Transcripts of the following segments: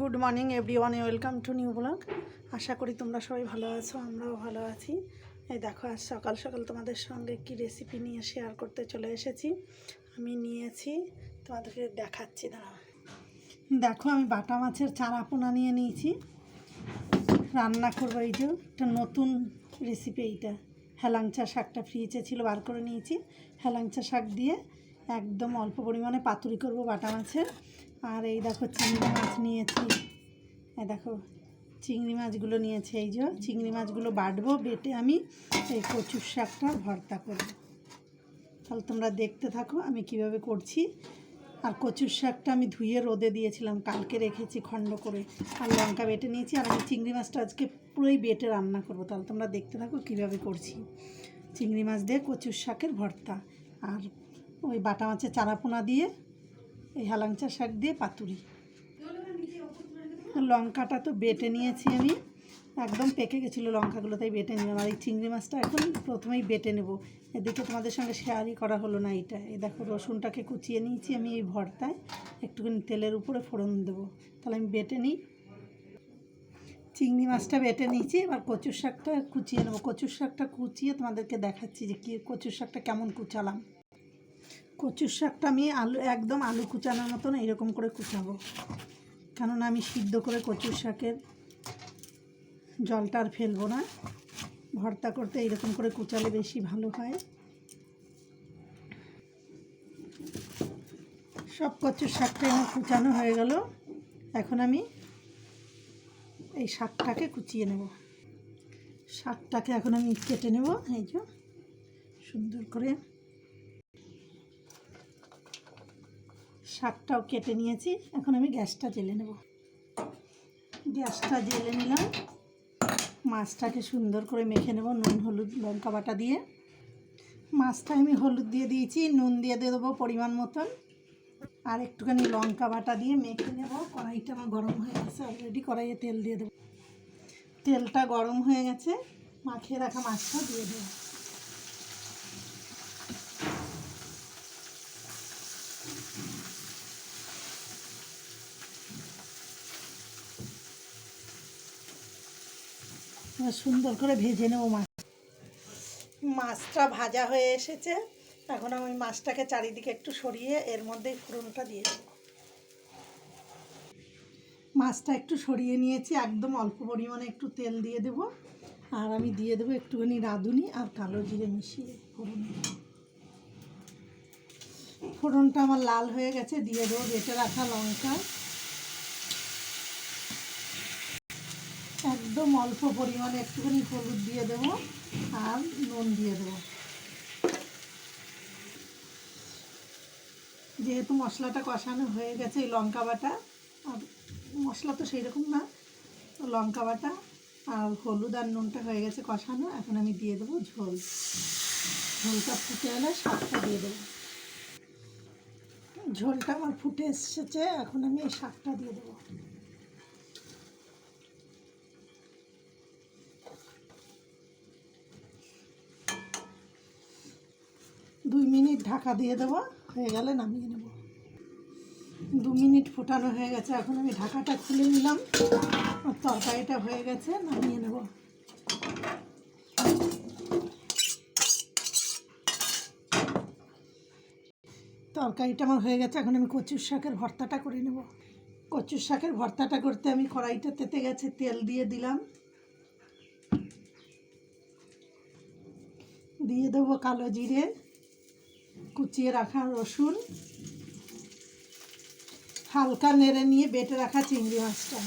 Good morning every everyone welcome to new blog আশা করি তোমরা সবাই ভালো আছো, আমরাও ভালো আছি। এই দেখো, আজ সকাল সকাল তোমাদের সঙ্গে কি রেসিপি নিয়ে শেয়ার করতে চলে এসেছি। আমি নিয়েছি, তোমাদেরকে দেখাচ্ছি দাঁড়া দেখো, আমি বাটা মাছের চারা পোনা নিয়ে নিয়েছি। রান্না করব এই যে, একটা নতুন রেসিপি এইটা। হেলাংচা শাকটা ফ্রিজে ছিল, বার করে নিয়েছি। হেলাংচা শাক দিয়ে একদম অল্প পরিমাণে পাতুরি করব বাটা মাছের। আর এই দেখো চিংড়ি মাছ নিয়েছি। এই দেখো, চিংড়ি মাছগুলো নিয়েছি। এই যে চিংড়ি মাছগুলো বাটবো, বেটে আমি এই কচুর শাকটা ভর্তা করব। তাহলে তোমরা দেখতে থাকো আমি কীভাবে করছি। আর কচুর শাকটা আমি ধুয়ে রোদে দিয়েছিলাম, কালকে রেখেছি খণ্ড করে। আর লঙ্কা বেটে নিয়েছি, আর আমি চিংড়ি মাছটা আজকে পুরোই বেটে রান্না করব। তাহলে তোমরা দেখতে থাকো কীভাবে করছি। চিংড়ি মাছ দিয়ে কচুর শাকের ভর্তা। আর ওই বাটা মাছের চারাপোনা দিয়ে এই হেলাংচা শাক দিয়ে পাতুরি। লঙ্কাটা তো বেটে নিয়েছি আমি। একদম পেকে গেছিল লঙ্কাগুলো, তাই বেটে নিলাম। আর এই চিংড়ি মাছটা এখন প্রথমেই বেটে নেব। এদিকে তোমাদের সঙ্গে শেয়ারই করা হলো না এইটা। এই দেখো রসুনটাকে কুচিয়ে নিয়েছি আমি এই ভর্তায়। একটুখানি তেলের উপরে ফোড়ন দেবো। তাহলে আমি বেটে নিই। চিংড়ি মাছটা বেটে নিয়েছি, এবার কচুর শাকটা কুচিয়ে নেব। কচুর শাকটা কুচিয়ে তোমাদেরকে দেখাচ্ছি যে কী কচুর শাকটা কেমন কুচালাম। কচুর শাকটা আমি আলু, একদম আলু কুচানোর মতন এরকম করে কুচাবো। কেননা আমি সিদ্ধ করে কচুর শাকের জলটা আর ফেলব না। ভর্তা করতে এরকম করে কুচালে বেশি ভালো হয়। সব কচুর শাকটা আমার কুচানো হয়ে গেল। এখন আমি এই শাকটাকে কুচিয়ে নেব। শাকটাকে এখন আমি কেটে নেব, এই যে সুন্দর করে শাকটাও কেটে নিয়েছি। এখন আমি গ্যাসটা জেলে নেব। গ্যাসটা জেলে নিলাম। মাছটাকে সুন্দর করে মেখে নেব নুন, হলুদ, লঙ্কা বাটা দিয়ে। মাছটা আমি হলুদ দিয়ে দিয়েছি, নুন দিয়ে দিয়ে দেবো পরিমাণ মতন। আর একটুখানি লঙ্কা বাটা দিয়ে মেখে নেব। কড়াইটা আমার গরম হয়ে গেছে অলরেডি কড়াইয়ে তেল দিয়ে দেবো। তেলটা গরম হয়ে গেছে, মাখিয়ে রাখা মাছটা দিয়ে দেবো। সুন্দর করে ভেজে নেব মাছ। মাছটা ভাজা হয়ে এসেছে। এখন আমি মাছটাকে চারিদিকে একটু সরিয়ে এর মধ্যেই ফোড়নটা দিয়ে দেবো। মাছটা একটু সরিয়ে নিয়েছি, একদম অল্প পরিমাণে একটু তেল দিয়ে দেবো। আর আমি দিয়ে দেবো একটুখানি রাঁধুনি আর কালো জিরে মিশিয়ে ফোড়ন। ফোড়নটা আমার লাল হয়ে গেছে, দিয়ে দেবো বেটে রাখা লঙ্কা। একদম অল্প পরিমাণে একটুখানি হলুদ দিয়ে দেবো আর নুন দিয়ে দেবো। যেহেতু মশলাটা কষানো হয়ে গেছে, এই লঙ্কা বাটা, আর মশলা তো সেই রকম না লঙ্কা বাটা আর হলুদ আর নুনটা হয়ে গেছে কষানো, এখন আমি দিয়ে দেবো ঝোল। ঝোলটা ফুটে এলে শাকটা দিয়ে দেবো। ঝোলটা আমার ফুটে এসেছে, এখন আমি এই শাকটা দিয়ে দেবো। দুই মিনিট ঢাকা দিয়ে দেবো, হয়ে গেলে নামিয়ে নেব। দু মিনিট ফোটানো হয়ে গেছে, এখন আমি ঢাকাটা খুলে নিলাম, আর তরকারিটা হয়ে গেছে, নামিয়ে নেব। তরকারিটা আমার হয়ে গেছে, এখন আমি কচুর শাকের ভর্তাটা করে নেব। কচুর শাকের ভর্তাটা করতে আমি কড়াইটা তেতে গেছে, তেল দিয়ে দিলাম। দিয়ে দেবো কালো জিরে কুচিয়ে রাখা রসুন। হালকা নেড়ে নিয়ে বেটে রাখা চিংড়ি মাছটা।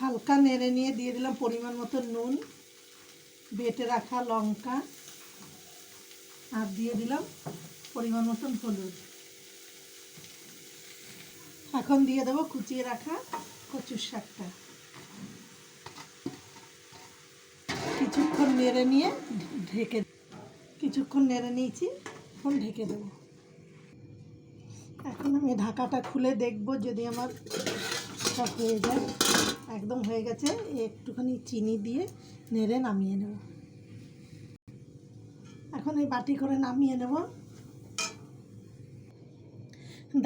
হালকা নেড়ে নিয়ে দিয়ে দিলাম পরিমাণ মতো নুন। বেটে রাখা লঙ্কা। আর দিয়ে দিলাম পরিমাণ মতন হলুদ। এখন দিয়ে দেবো কুচিয়ে রাখা কচুর শাকটা। কিছুক্ষণ নেড়ে নিয়ে ঢেকে কিছুক্ষণ নেড়ে নিয়েছি, এখন ঢেকে দেবো। এখন আমি ঢাকাটা খুলে দেখব যদি আমার সব হয়ে যায়। একদম হয়ে গেছে, একটুখানি চিনি দিয়ে নেড়ে নামিয়ে নেব। এখন এই বাটি করে নামিয়ে নেব।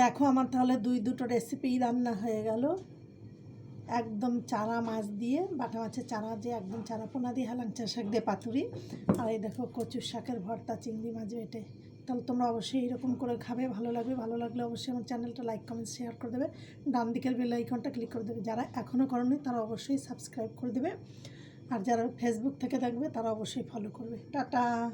দেখো আমার তাহলে দুই দুটো রেসিপি রান্না হয়ে গেল। একদম চারা মাছ দিয়ে, বাটা মাছের চারা দিয়ে, একদম চারা পোনা দিয়ে হেলাংচা শাক দিয়ে পাতুরি। আর এই দেখো কচুর শাকের ভর্তা, চিংড়ি মাছ বেটে তাহলে তোমরা অবশ্যই এরকম করে খাবে, ভালো লাগবে। ভালো লাগলে অবশ্যই আমার চ্যানেলটা লাইক, কমেন্ট, শেয়ার করে দেবে। ডান দিকের বেল আইকনটা ক্লিক করে দেবে। যারা এখনও করেনি, তারা অবশ্যই সাবস্ক্রাইব করে দেবে। আর যারা ফেসবুক থেকে দেখবে, তারা অবশ্যই ফলো করবে। টাটা!